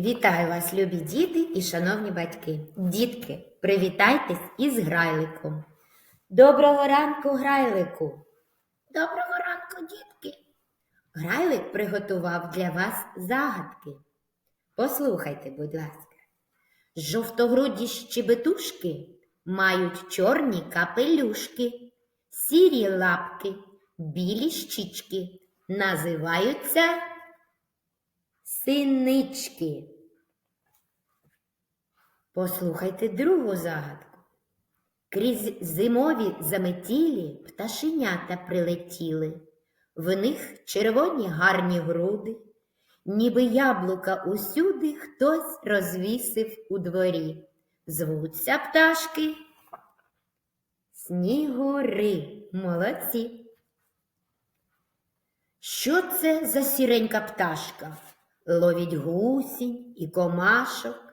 Вітаю вас, любі діти і шановні батьки. Дітки, привітайтесь із грайликом. Доброго ранку, грайлику. Доброго ранку, дітки. Грайлик приготував для вас загадки. Послухайте, будь ласка. Жовтогруді щебетушки мають чорні капелюшки, сірі лапки, білі щічки. Називаються синички. Послухайте другу загадку. Крізь зимові заметілі пташенята прилетіли. В них червоні гарні груди, ніби яблука усюди хтось розвісив у дворі. Звуться пташки. Снігури, молодці. Що це за сіренька пташка? Ловить гусінь і комашок,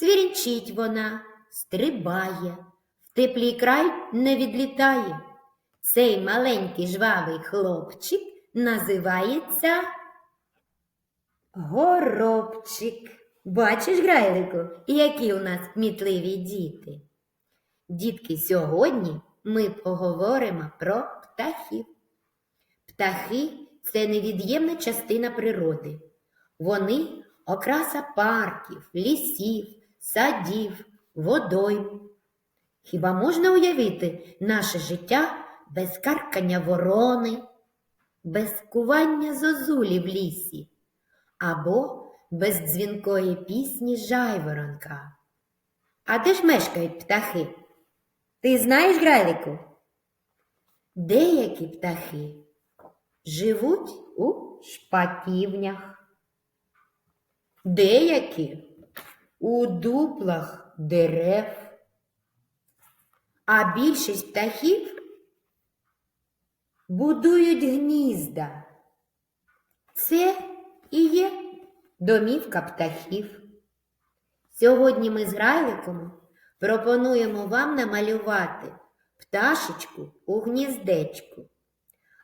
цвірінчить вона, стрибає, в теплий край не відлітає. Цей маленький жвавий хлопчик називається Горобчик. Бачиш, Грайлику, які у нас кмітливі діти. Дітки, сьогодні ми поговоримо про птахів. Птахи це невід'ємна частина природи. Вони окраса парків, лісів, садів, водойм. Хіба можна уявити наше життя без каркання ворони, без кування зозулі в лісі або без дзвінкої пісні жайворонка? А де ж мешкають птахи? Ти знаєш, Грайлику? Деякі птахи живуть у шпаківнях. Деякі у дуплах дерев, а більшість птахів будують гнізда. Це і є домівка птахів. Сьогодні ми з Грайликом пропонуємо вам намалювати пташечку у гніздечку.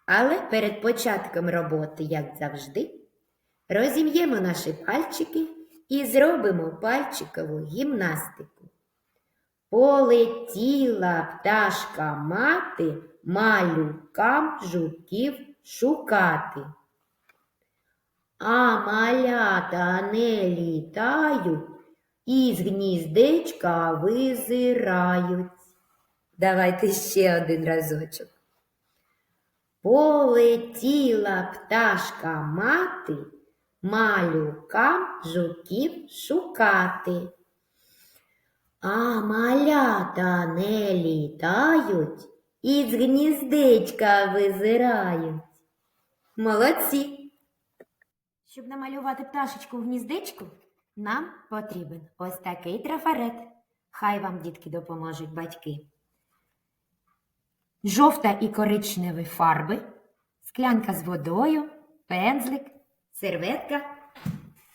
Але перед початком роботи, як завжди, розім'ємо наші пальчики і зробимо пальчикову гімнастику. Полетіла пташка мати малюкам жуків шукати. А малята не літають і з гніздечка визирають. Давайте ще один разочок. Полетіла пташка мати малюкам жуків шукати. А малята не літають і з гніздечка визирають. Молодці! Щоб намалювати пташечку в гніздечку, нам потрібен ось такий трафарет. Хай вам, дітки, допоможуть батьки. Жовта і коричневі фарби, склянка з водою, пензлик, серветка,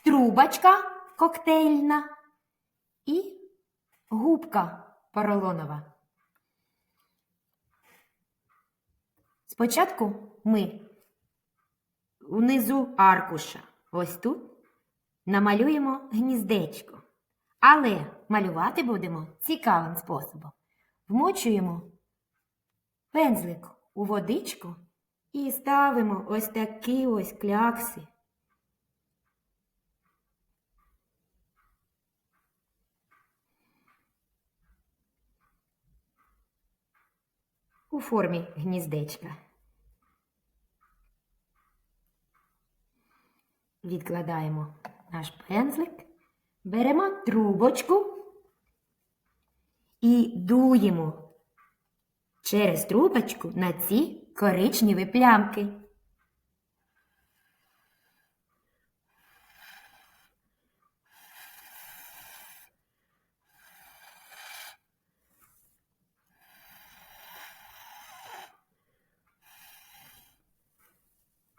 трубочка коктейльна і губка поролонова. Спочатку ми внизу аркуша, ось тут, намалюємо гніздечко. Але малювати будемо цікавим способом. Вмочуємо пензлик у водичку і ставимо ось такі ось клякси. Формі гніздечка. Відкладаємо наш пензлик, беремо трубочку і дуємо через трубочку на ці коричневі плямки.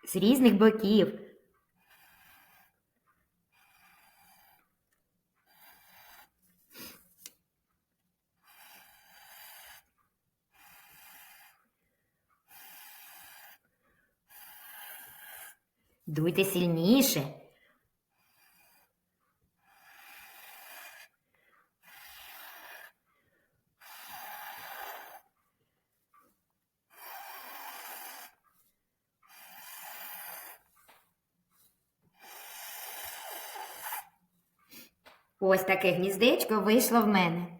З різних боків. Дуйте сильніше. Ось таке гніздечко вийшло в мене.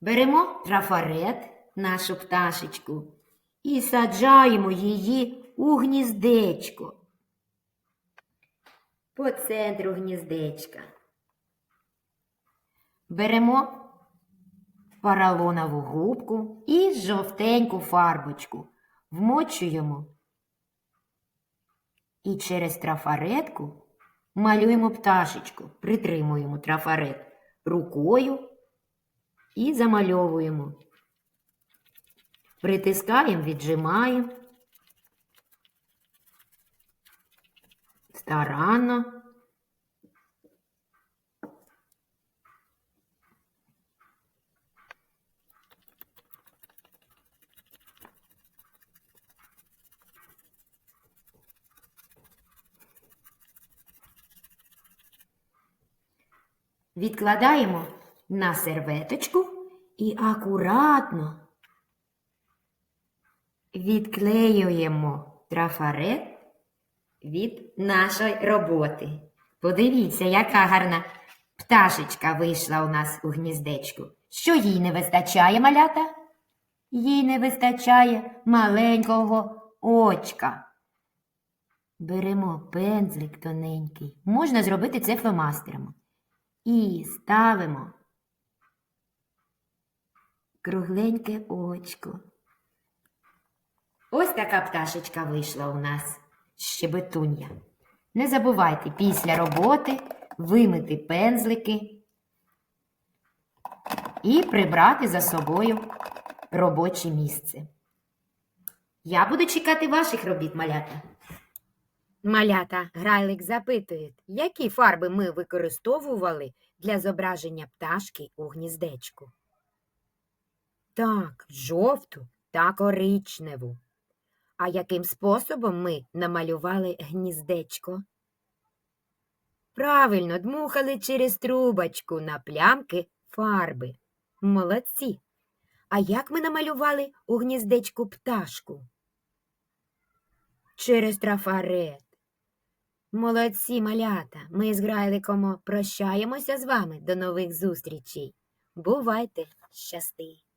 Беремо трафарет, нашу пташечку, і саджаємо її у гніздечко. По центру гніздечка. Беремо поролонову губку і жовтеньку фарбочку. Вмочуємо. І через трафаретку малюємо пташечку, притримуємо трафарет рукою і замальовуємо. Притискаємо, віджимаємо. Старанно. Відкладаємо на серветочку і акуратно відклеюємо трафарет від нашої роботи. Подивіться, яка гарна пташечка вийшла у нас у гніздечку. Що їй не вистачає, малята? Їй не вистачає маленького очка. Беремо пензлик тоненький. Можна зробити це фломастером. І ставимо кругленьке очко. Ось така пташечка вийшла у нас щебетуння. Не забувайте після роботи вимити пензлики і прибрати за собою робоче місце. Я буду чекати ваших робіт, малята. Малята, грайлик запитує, які фарби ми використовували для зображення пташки у гніздечку. Так, жовту та коричневу. А яким способом ми намалювали гніздечко? Правильно, дмухали через трубочку на плямки фарби. Молодці. А як ми намалювали у гніздечку пташку? Через трафарет. Молодці, малята. Ми з Грайликом прощаємося з вами. До нових зустрічей. Бувайте щасти!